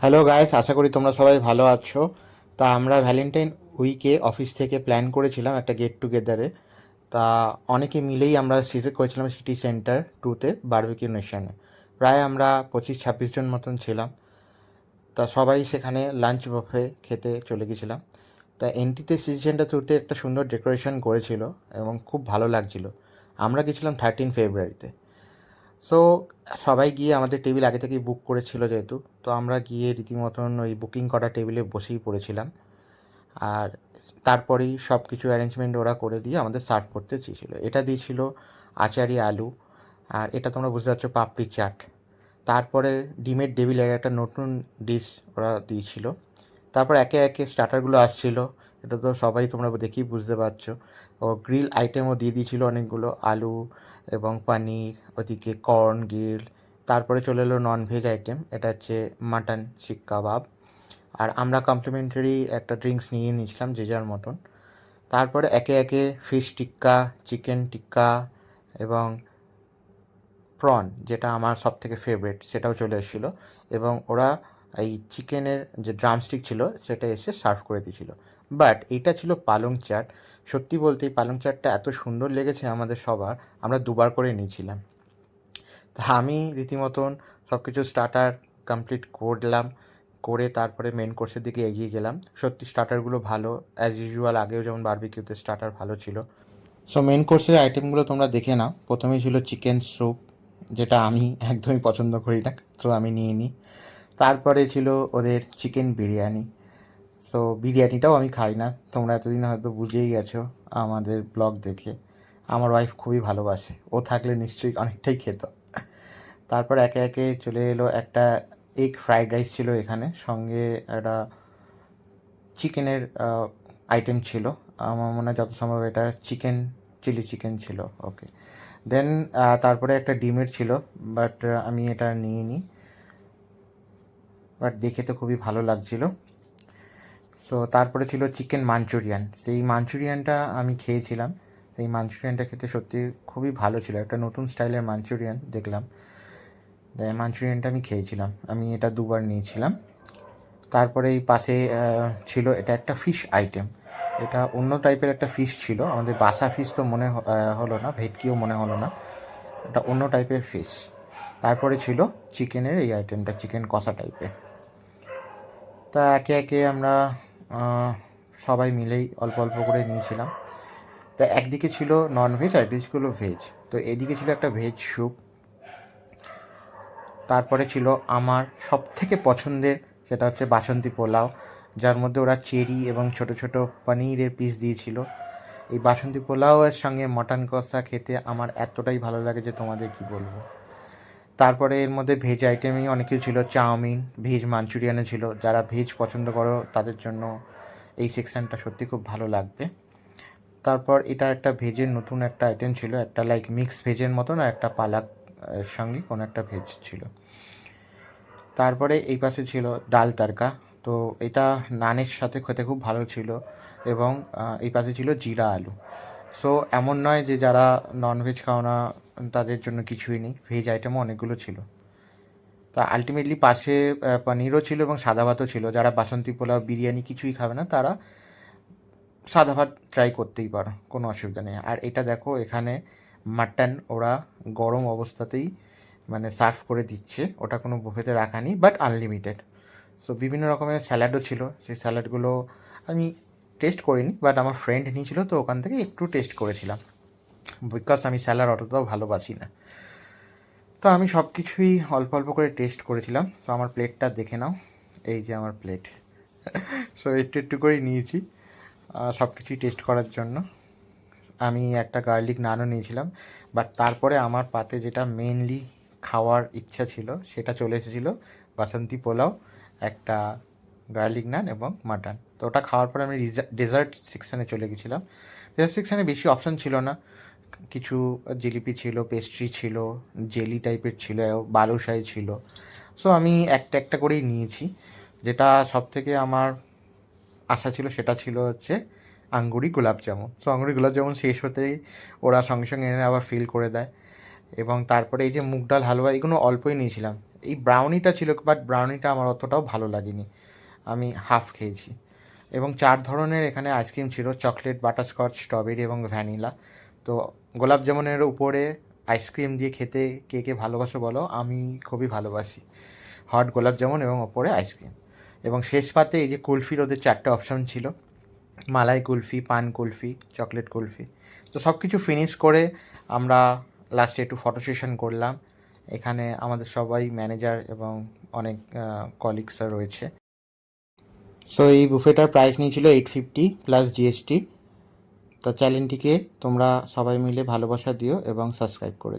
Hello guys আশা করি তোমরা সবাই ভালো আছো। তা আমরা ভ্যালেন্টাইন উইকে অফিস থেকে প্ল্যান করেছিলাম একটা গেট টুগেদারে তা অনেকে মিলেই আমরা সিলেক্ট করেছিলাম সিটি সেন্টার টুতে বারবিকিউ নেশনে প্রায় আমরা পঁচিশ, ছাব্বিশ জন মতন ছিলাম। তা সবাই সেখানে লাঞ্চ বফে খেতে চলে গেছিলাম। তা এন্ট্রিতে সিটি সেন্টার টুতে একটা সুন্দর ডেকোরেশন করেছিল এবং খুব ভালো লাগছিল। আমরা গেছিলাম থার্টিন ফেব্রুয়ারিতে সো সবাই গিয়ে আমাদের টেবিল আগে থেকেই বুক করেছিল যেহেতু, তো আমরা গিয়ে রীতিমতন ওই বুকিং করা টেবিলে বসেই পড়েছিলাম। আর তারপরেই সব কিছু অ্যারেঞ্জমেন্ট ওরা করে দিয়ে আমাদের সার্ভ করতে চেয়েছিল। এটা দিয়েছিল আচারি আলু, আর এটা তোমরা বুঝতে পারছ পাপড়ি চাট। তারপরে ডিমের ডেভিলের একটা নতুন ডিশ ওরা দিয়েছিল। তারপর একে একে স্টার্টারগুলো আসছিল। এটা তো সবাই তোমরা দেখেই বুঝতে পারছ। ও গ্রিল আইটেমও দিয়ে দিয়েছিল অনেকগুলো, আলু এবং পানির, ওদিকে কর্ন, গ্রিল। তারপরে চলে এলো নন ভেজ আইটেম এটা হচ্ছে মাটন শিক কাবাব। আর আমরা কমপ্লিমেন্টারি একটা ড্রিঙ্কস নিয়ে নিয়েছিলাম যে যার মতন। তারপরে একে একে ফিশ টিক্কা চিকেন টিক্কা এবং প্রন যেটা আমার সব থেকে ফেভারিট সেটাও চলে এসেছিল। এবং ওরা এই চিকেনের যে ড্রামস্টিক ছিল, সেটা এসে সার্ভ করে দিয়েছিল। বাট এইটা ছিল পালং চাট। সত্যি বলতে এই পালং চাটটা এত সুন্দর লেগেছে আমাদের সবার, আমরা দুবার করে নিয়েছিলাম। তা আমি রীতিমতন সব কিছু স্টার্টার কমপ্লিট করলাম, করে তারপরে মেন কোর্সের দিকে এগিয়ে গেলাম। সত্যি স্টার্টারগুলো ভালো অ্যাজ ইউজুয়াল আগেও যেমন বারবিকিউতে স্টার্টার ভালো ছিল। সো মেন কোর্সের আইটেমগুলো তোমরা দেখে নাও। প্রথমেই ছিল চিকেন স্যুপ যেটা আমি একদমই পছন্দ করি না, তো আমি নিয়ে নিই তারপরে ছিল ওদের চিকেন বিরিয়ানি। সো বিরিয়ানিটাও আমি খাই না। তোমরা এতদিন হয়তো বুঝেই গেছো আমাদের ব্লগ দেখে। আমার ওয়াইফ খুবই ভালোবাসে। ও থাকলে নিশ্চয়ই অনেকটাই খেত। তারপর একে একে চলে এলো একটা এগ ফ্রাইড রাইস ছিল এখানে। সঙ্গে একটা চিকেনের আইটেম ছিল। আমার মনে হয় যত সম্ভব এটা চিকেন চিলি চিকেন ছিল। ওকে দেন তারপরে একটা ডিমের ছিল বাট আমি এটা নিয়ে নিই বাট দেখে তো খুবই ভালো লাগছিল। সো তারপরে ছিল চিকেন মাঞ্চুরিয়ান সেই মাঞ্চুরিয়ানটা আমি খেয়েছিলাম। এই মাঞ্চুরিয়ানটা খেতে সত্যি খুবই ভালো ছিল। একটা নতুন স্টাইলের মাঞ্চুরিয়ান দেখলাম। মাঞ্চুরিয়ানটা আমি খেয়েছিলাম। আমি এটা দুবার নিয়েছিলাম। তারপরে এই পাশে ছিল এটা একটা ফিশ আইটেম এটা অন্য টাইপের একটা ফিশ ছিল। আমাদের বাসা ফিশ তো মনে হলো না। ভেটকিও মনে হলো না। এটা অন্য টাইপের ফিশ তারপরে ছিল চিকেনের এই আইটেমটা চিকেন কষা টাইপের তা একে একে আমরা সবাই মিলেই অল্প অল্প করে নিয়েছিলাম। তা একদিকে ছিল নন ভেজ আর একদিকে ভেজ তো এদিকে ছিল একটা ভেজ স্যুপ তারপরে ছিল আমার সব থেকে পছন্দের, সেটা হচ্ছে বাসন্তী পোলাও, যার মধ্যে ওরা চেরি এবং ছোট ছোট পনিরের পিস দিয়েছিল। এই বাসন্তী পোলাওয়ের সঙ্গে মটন কষা খেতে আমার এতটাই ভালো লাগে যে তোমাদের কি বলব। তারপরে এর মধ্যে ভেজ আইটেমই অনেক কিছু ছিল, চাউমিন ভেজ মাঞ্চুরিয়ানও ছিল। যারা ভেজ পছন্দ করো, তাদের জন্য এই সেকশনটা সত্যি খুব ভালো লাগবে। তারপর এটা একটা ভেজের নতুন একটা আইটেম ছিল, একটা লাইক মিক্স ভেজের মতন আর একটা পালাক সঙ্গে কোনো একটা ভেজ ছিল। তারপরে এই পাশে ছিল ডাল তারকা। তো এটা নানের সাথে খেতে খুব ভালো ছিল এবং এই পাশে ছিল জিরা আলু। সো এমন নয় যে যারা ননভেজ খাও না, তাদের জন্য কিছুই নেই। ভেজ আইটেমও অনেকগুলো ছিল। তা আলটিমেটলি পাশে পনিরও ছিল এবং সাদা ভাতও ছিল। যারা বাসন্তী পোলাও, বিরিয়ানি কিছুই খাবে না, তারা সাদা ভাত ট্রাই করতেই পারো, কোনো অসুবিধা নেই। আর এটা দেখো, এখানে মাটন ওরা গরম অবস্থাতেই মানে সার্ভ করে দিচ্ছে। ওটা কোনো বুফেতে রাখা নেই বাট আনলিমিটেড সো বিভিন্ন রকমের স্যালাডও ছিল। সেই স্যালাডগুলো আমি টেস্ট করিনি বাট আমার ফ্রেন্ড নিয়েছিল তো ওখান থেকে একটু টেস্ট করেছিলাম। বিকজ আমি স্যালাড অতটাও ভালোবাসি না। তো আমি সব কিছুই অল্প অল্প করে টেস্ট করেছিলাম। সো আমার প্লেটটা দেখে নাও। এই যে আমার প্লেট সো একটু একটু করেই নিয়েছি সব কিছুই টেস্ট করার জন্য। আমি একটা গার্লিক নানও নিয়েছিলাম বাট তারপরে আমার পাতে যেটা মেনলি খাওয়ার ইচ্ছা ছিল, সেটা চলে এসেছিল। বাসন্তী পোলাও, একটা গার্লিক নান এবং মাটন। তো ওটা খাওয়ার পরে আমি ডেজার্ট সেকশানে চলে গেছিলাম। ডেজার্ট সেকশানে বেশি অপশান ছিল না। কিছু জিলিপি ছিল পেস্ট্রি ছিল জেলি টাইপের ছিল বালুশাই ছিল। সো আমি একটা একটা করেই নিয়েছি। যেটা সব থেকে আমার আশা ছিল সেটা ছিল হচ্ছে আঙ্গুরি গোলাপ জামুন। সো আঙ্গুরি গোলাপ জামুন শেষ হতেই ওরা সঙ্গে সঙ্গে এনে আবার ফিল করে দেয়। এবং তারপরে এই যে মুগ ডাল, হালুয়া, এগুলো অল্পই নিয়েছিলাম। এই ব্রাউনিটা ছিল বাট ব্রাউনিটা আমার অতটাও ভালো লাগেনি। আমি হাফ খেয়েছি। এবং চার ধরনের এখানে আইসক্রিম ছিল চকলেট বাটারস্কচ স্ট্রবেরি এবং ভ্যানিলা তো গোলাপ জামুনের উপরে আইসক্রিম দিয়ে খেতে কে কে ভালোবাসো বলো? আমি খুবই ভালোবাসি। হট গোলাপ জামুন এবং ওপরে আইসক্রিম এবং শেষ পাতে এই যে কুলফির ওদের চারটে অপশন ছিল। মালাই কুলফি, পান কুলফি চকলেট কুলফি। তো সব কিছু ফিনিশ করে আমরা লাস্টে একটু ফটো সেশন করলাম। এখানে আমাদের সবাই ম্যানেজার এবং অনেক কলিগসরা রয়েছে। সো এই বুফেটার প্রাইস নিয়েছিল এইট ফিফটি প্লাস জিএসটি তো চ্যানেলটিকে তোমরা সবাই মিলে ভালোবাসা দিও এবং সাবস্ক্রাইব করে